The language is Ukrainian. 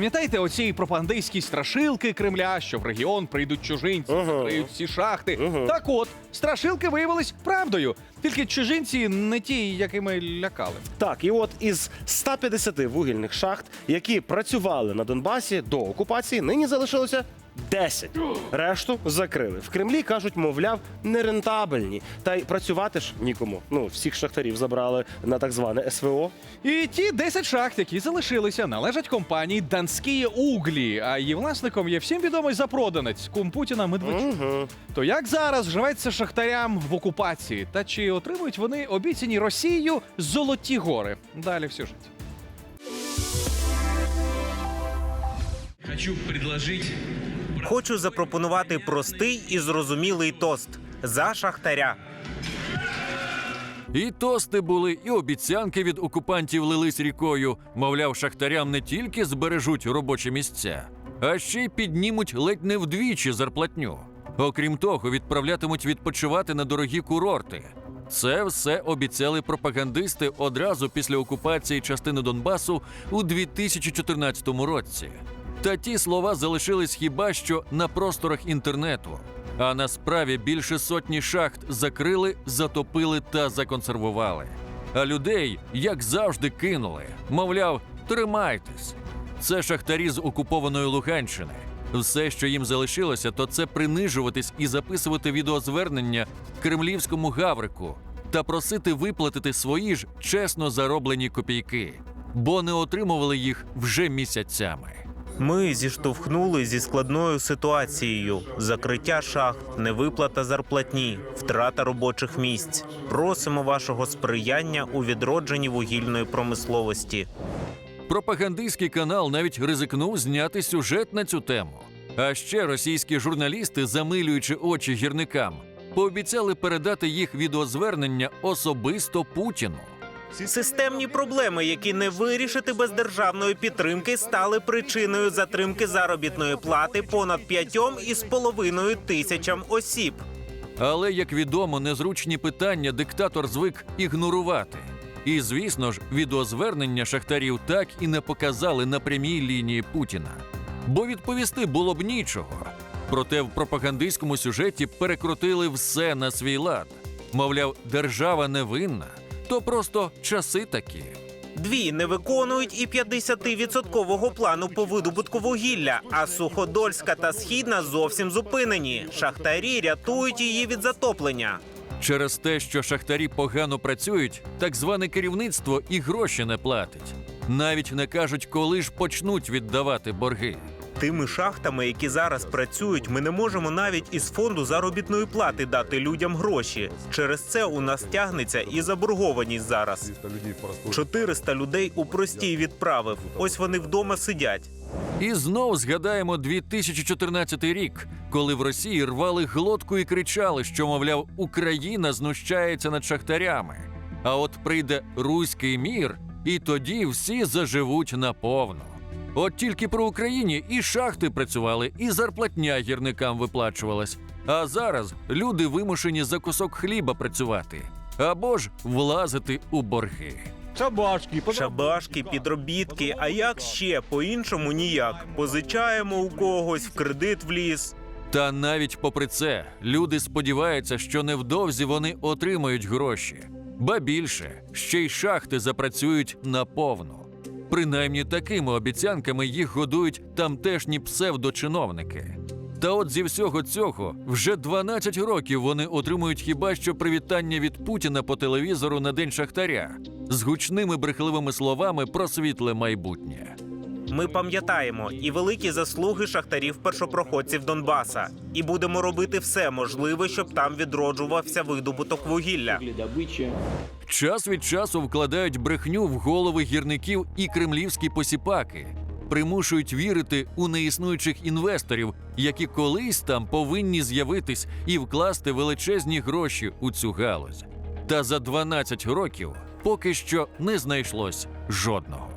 Пам'ятаєте оці пропагандистські страшилки Кремля, що в регіон прийдуть чужинці, Ага. закриють всі шахти. Ага. Так от, страшилки виявились правдою. Тільки чужинці не ті, якими лякали. Так, і от із 150 вугільних шахт, які працювали на Донбасі до окупації, нині залишилося 10. Решту закрили. В Кремлі кажуть, мовляв, нерентабельні. Та й працювати ж нікому. Ну, всіх шахтарів забрали на так зване СВО. І ті 10 шахт, які залишилися, належать компанії Данські углі. А її власником є всім відомий запроданець кум Путіна Медведчук. Угу. То як зараз живеться шахтарям в окупації? Та чи отримують вони обіцяні Росією золоті гори? Далі в сюжеті. Хочу предложить Хочу запропонувати простий і зрозумілий тост за шахтаря. І тости були, і обіцянки від окупантів лились рікою. Мовляв, шахтарям не тільки збережуть робочі місця, а ще й піднімуть ледь не вдвічі зарплатню. Окрім того, відправлятимуть відпочивати на дорогі курорти. Це все обіцяли пропагандисти одразу після окупації частини Донбасу у 2014 році. Та ті слова залишились хіба що на просторах інтернету. А на справі більше сотні шахт закрили, затопили та законсервували. А людей, як завжди, кинули. Мовляв, тримайтесь. Це шахтарі з окупованої Луганщини. Все, що їм залишилося, то це принижуватись і записувати відеозвернення кремлівському гаврику та просити виплатити свої ж чесно зароблені копійки, бо не отримували їх вже місяцями. Ми зіштовхнули зі складною ситуацією: закриття шахт, невиплата зарплатні, втрата робочих місць. Просимо вашого сприяння у відродженні вугільної промисловості. Пропагандистський канал навіть ризикнув зняти сюжет на цю тему. А ще російські журналісти, замилюючи очі гірникам, пообіцяли передати їх відеозвернення особисто Путіну. Системні проблеми, які не вирішити без державної підтримки, стали причиною затримки заробітної плати понад п'ятьом із половиною тисячам осіб. Але, як відомо, незручні питання диктатор звик ігнорувати. І, звісно ж, відеозвернення шахтарів так і не показали на прямій лінії Путіна. Бо відповісти було б нічого. Проте в пропагандистському сюжеті перекрутили все на свій лад. Мовляв, держава не винна, то просто часи такі. Дві не виконують і 50-відсоткового плану по видобутку вугілля, а суходольська та східна зовсім зупинені. Шахтарі рятують її від затоплення. Через те, що шахтарі погано працюють, так зване керівництво і гроші не платить. Навіть не кажуть, коли ж почнуть віддавати борги. Тими шахтами, які зараз працюють, ми не можемо навіть із фонду заробітної плати дати людям гроші. Через це у нас тягнеться і заборгованість зараз. 400 людей у простій відправив. Ось вони вдома сидять. І знов згадаємо 2014 рік, коли в Росії рвали глотку і кричали, що, мовляв, Україна знущається над шахтарями. А от прийде руський мір, і тоді всі заживуть наповну. От тільки про Україні і шахти працювали, і зарплатня гірникам виплачувалась. А зараз люди вимушені за кусок хліба працювати або ж влазити у борги. Шабашки, підробітки. А як ще по-іншому ніяк? Позичаємо у когось в кредит в ліс. Та навіть попри це, люди сподіваються, що невдовзі вони отримають гроші. Ба більше, ще й шахти запрацюють наповну. Принаймні такими обіцянками їх годують тамтешні псевдочиновники. Та от зі всього цього вже 12 років вони отримують хіба що привітання від Путіна по телевізору на день шахтаря з гучними брехливими словами про світле майбутнє. Ми пам'ятаємо і великі заслуги шахтарів першопроходців Донбаса, і будемо робити все можливе, щоб там відроджувався видобуток вугілля. Час від часу вкладають брехню в голови гірників і кремлівські посіпаки, примушують вірити у неіснуючих інвесторів, які колись там повинні з'явитись і вкласти величезні гроші у цю галузь. Та за 12 років поки що не знайшлось жодного.